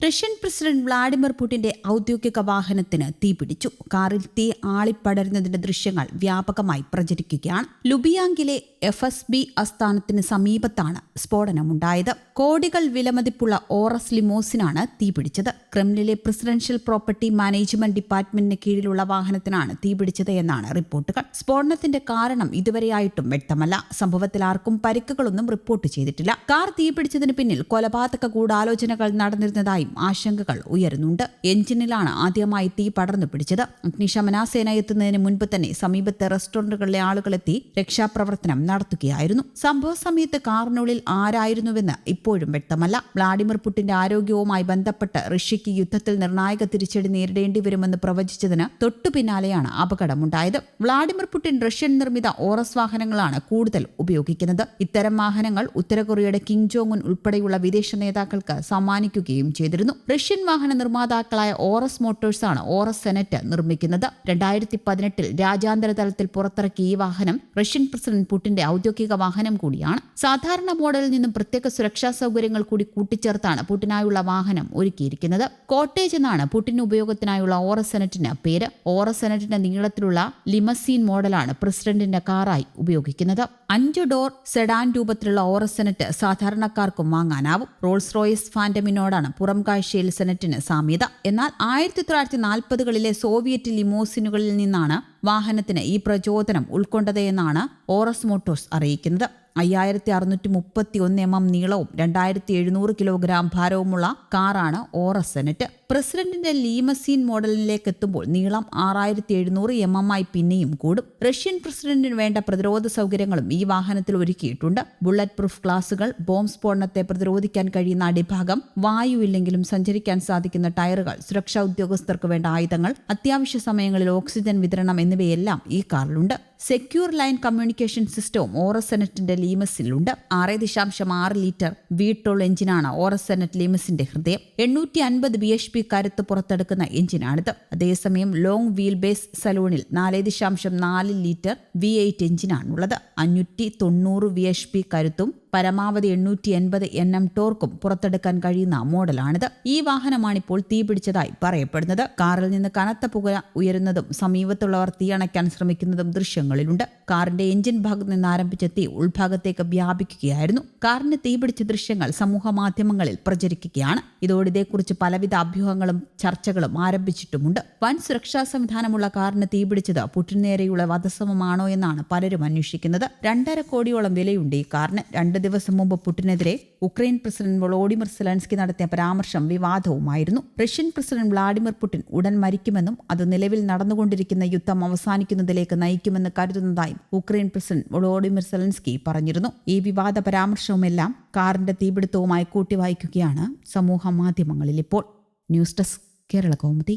Russian president Vladimir പുടിന്റെ ഔദ്യോഗിക വാഹനത്തിന് തീപിടിച്ചു കാറിൽ തീ ആളിപ്പടരുന്നതിന്റെ ദൃശ്യങ്ങൾ വ്യാപകമായി പ്രചരിക്കുകയാണ്. ലുബിയാങ്കിലെ എഫ് എസ് ബി ആസ്ഥാനത്തിന് സമീപത്താണ് സ്ഫോടനമുണ്ടായത്. കോടികൾ വിലമതിപ്പുള്ള ഓറസ് ലിമോസിനാണ് തീപിടിച്ചത്. ക്രെംലിലെ പ്രസിഡൻഷ്യൽ പ്രോപ്പർട്ടി മാനേജ്മെന്റ് ഡിപ്പാർട്ട്മെന്റിന് കീഴിലുള്ള വാഹനത്തിനാണ് തീപിടിച്ചത് എന്നാണ് റിപ്പോർട്ടുകൾ. സ്ഫോടനത്തിന്റെ കാരണം ഇതുവരെയായിട്ടും വ്യക്തമല്ല. സംഭവത്തിൽ ആർക്കും പരിക്കുകളൊന്നും റിപ്പോർട്ട് ചെയ്തിട്ടില്ല. കാർ തീപിടിച്ചതിന് പിന്നിൽ കൊലപാതക ഗൂഢാലോചനകൾ നടന്നിരുന്നതായും ആശങ്കകൾ ഉയരുന്നുണ്ട്. എഞ്ചിനിലാണ് ആദ്യമായി തീ പടർന്നു പിടിച്ചത് അഗ്നിശമന സേന എത്തുന്നതിന് മുൻപ് തന്നെ സമീപത്തെ റെസ്റ്റോറന്റുകളിലെ ആളുകളെത്തി രക്ഷാപ്രവർത്തനം നടത്തുകയായിരുന്നു. സംഭവ സമയത്ത് കാറിനുള്ളിൽ ആരായിരുന്നുവെന്ന് ഇപ്പോഴും വ്യക്തമല്ല. വ്ളാഡിമിർ പുട്ടിന്റെ ആരോഗ്യവുമായി ബന്ധപ്പെട്ട് റഷ്യയ്ക്ക് യുദ്ധത്തിൽ നിർണായക തിരിച്ചടി നേരിടേണ്ടി വരുമെന്ന് പ്രവചിച്ചതിന് തൊട്ടു പിന്നാലെയാണ് അപകടമുണ്ടായത്. വ്ളാഡിമിർ പുടിൻ റഷ്യൻ നിർമ്മിത ഓറസ് വാഹനങ്ങളാണ് കൂടുതൽ ഉപയോഗിക്കുന്നത്. ഇത്തരം വാഹനങ്ങൾ ഉത്തര കൊറിയയുടെ കിങ് ജോങ് ഉൻ ഉൾപ്പെടെയുള്ള വിദേശ നേതാക്കൾക്ക് സമ്മാനിക്കുകയും ചെയ്തിരുന്നു. റഷ്യൻ വാഹന നിർമ്മാതാക്കളായ ഓറസ് മോട്ടോഴ്സാണ് ഓറസ് സെനറ്റ് നിർമ്മിക്കുന്നത്. രണ്ടായിരത്തി പതിനെട്ടിൽ രാജ്യാന്തര തലത്തിൽ പുറത്തിറക്കിയ ഈ വാഹനം റഷ്യൻ പ്രസിഡന്റ് പുടിന്റെ ഔദ്യോഗിക വാഹനം കൂടിയാണ്. സാധാരണ മോഡലിൽ നിന്നും പ്രത്യേക സുരക്ഷാ സൗകര്യങ്ങൾ കൂടി കൂട്ടിച്ചേർത്താണ് പുട്ടിനായുള്ള വാഹനം ഒരുക്കിയിരിക്കുന്നത്. കോട്ടേജ് എന്നാണ് പുട്ടിൻ ഉപയോഗത്തിനായുള്ള ഓറ സെനറ്റിന് പേര്. ഓറ സെനറ്റിന്റെ നീളത്തിലുള്ള ലിമസീൻ മോഡലാണ് പ്രസിഡന്റിന്റെ കാറായി ഉപയോഗിക്കുന്നത്. അഞ്ച് ഡോർ സെഡാൻ രൂപത്തിലുള്ള ഓറ സെനറ്റ് സാധാരണക്കാർക്കും വാങ്ങാനാവും. റോൾസ് റോയസ് ഫാൻഡമിനോടാണ് പുറം കാഴ്ചയിൽ സെനറ്റിന് സാമ്യത. എന്നാൽ ആയിരത്തി തൊള്ളായിരത്തി നാൽപ്പതുകളിലെ സോവിയറ്റ് ലിമോസിനുകളിൽ നിന്നാണ് വാഹനത്തിന് ഈ പ്രചോദനം ഉൾക്കൊണ്ടതെന്നാണ് ഓറസ് മോട്ടോഴ്സ് അറിയിക്കുന്നത്. അയ്യായിരത്തി അറുന്നൂറ്റി മുപ്പത്തി ഒന്ന് എം എം നീളവും രണ്ടായിരത്തി എഴുന്നൂറ് കിലോഗ്രാം ഭാരവുമുള്ള കാറാണ് ഓറ സെനറ്റ്. പ്രസിഡന്റിന്റെ ലീമസീൻ മോഡലിലേക്ക് എത്തുമ്പോൾ നീളം ആറായിരത്തി എഴുന്നൂറ് എം എം ആയി പിന്നെയും കൂടും. റഷ്യൻ പ്രസിഡന്റിന് വേണ്ട പ്രതിരോധ സൗകര്യങ്ങളും ഈ വാഹനത്തിൽ ഒരുക്കിയിട്ടുണ്ട്. ബുള്ളറ്റ് പ്രൂഫ് ഗ്ലാസുകൾ ബോംബ് സ്ഫോടനത്തെ പ്രതിരോധിക്കാൻ കഴിയുന്ന അടിഭാഗം വായുവില്ലെങ്കിലും സഞ്ചരിക്കാൻ സാധിക്കുന്ന ടയറുകൾ സുരക്ഷാ ഉദ്യോഗസ്ഥർക്ക് വേണ്ട ആയുധങ്ങൾ അത്യാവശ്യ സമയങ്ങളിൽ ഓക്സിജൻ വിതരണം എന്നിവയെല്ലാം ഈ കാറിലുണ്ട്. സെക്യൂർ ലൈൻ കമ്മ്യൂണിക്കേഷൻ സിസ്റ്റവും ഓറസ് സെനറ്റിന്റെ ലീമസിലുണ്ട്. ആറ് ദശാംശം ആറ് ലിറ്റർ വീട്ടോൾ എഞ്ചിനാണ് ഓറസ് സെനറ്റ് ലീമസിന്റെ ഹൃദയം. എണ്ണൂറ്റി അൻപത് ബി എച്ച് പി കരുത്ത് പുറത്തെടുക്കുന്ന എഞ്ചിനാണിത്. അതേസമയം ലോങ് വീൽ ബേസ് സലൂണിൽ നാല് ദശാംശം നാല് ലിറ്റർ വി എയ്റ്റ് എഞ്ചിനാണുള്ളത്. അഞ്ഞൂറ്റി തൊണ്ണൂറ് വി എച്ച് പി കരുത്തും പരമാവധി എണ്ണൂറ്റി എൺപത് എൻ എം ടോർക്കും പുറത്തെടുക്കാൻ കഴിയുന്ന മോഡലാണിത്. ഈ വാഹനമാണിപ്പോൾ തീപിടിച്ചതായി പറയപ്പെടുന്നത്. കാറിൽ നിന്ന് കനത്ത പുക ഉയരുന്നതും സമീപത്തുള്ളവർ തീയണയ്ക്കാൻ ശ്രമിക്കുന്നതും ദൃശ്യങ്ങളിലുണ്ട്. കാറിന്റെ എഞ്ചിൻ ഭാഗത്ത് നിന്ന് ആരംഭിച്ച തീ ഉൾഭാഗത്തേക്ക് വ്യാപിക്കുകയായിരുന്നു. കാറിന് തീപിടിച്ച ദൃശ്യങ്ങൾ സമൂഹ മാധ്യമങ്ങളിൽ പ്രചരിക്കുകയാണ്. ഇതോടെ ഇതേക്കുറിച്ച് പലവിധ അഭ്യൂഹങ്ങളും ചർച്ചകളും ആരംഭിച്ചിട്ടുമുണ്ട്. വൻ സുരക്ഷാ സംവിധാനമുള്ള കാറിന് തീപിടിച്ചത് പുട്ടിനേരെയുള്ള വധശ്രമമാണോ എന്നാണ് പലരും അന്വേഷിക്കുന്നത്. രണ്ടര കോടിയോളം വിലയുണ്ട് ഈ കാറിന്. രണ്ട് ദിവസം മുമ്പ് പുട്ടിനെതിരെ ഉക്രൈൻ പ്രസിഡന്റ് വളോഡിമിർ സെലൻസ്കി നടത്തിയ പരാമർശം വിവാദവുമായിരുന്നു. റഷ്യൻ പ്രസിഡന്റ് വ്ളാഡിമിർ പുടിൻ ഉടൻ മരിക്കുമെന്നും അത് നിലവിൽ നടന്നുകൊണ്ടിരിക്കുന്ന യുദ്ധം അവസാനിക്കുന്നതിലേക്ക് നയിക്കുമെന്ന് കരുതുന്നതായും ഉക്രൈൻ പ്രസിഡന്റ് വളോഡിമിർ സെലൻസ്കി പറഞ്ഞിരുന്നു. ഈ വിവാദ പരാമർശവുമെല്ലാം കാറിന്റെ തീപിടുത്തവുമായി കൂട്ടിവായിക്കുകയാണ് സമൂഹ മാധ്യമങ്ങളിൽ ഇപ്പോൾ ന്യൂസ് ഡെസ്ക് കേരള കൗമുദി.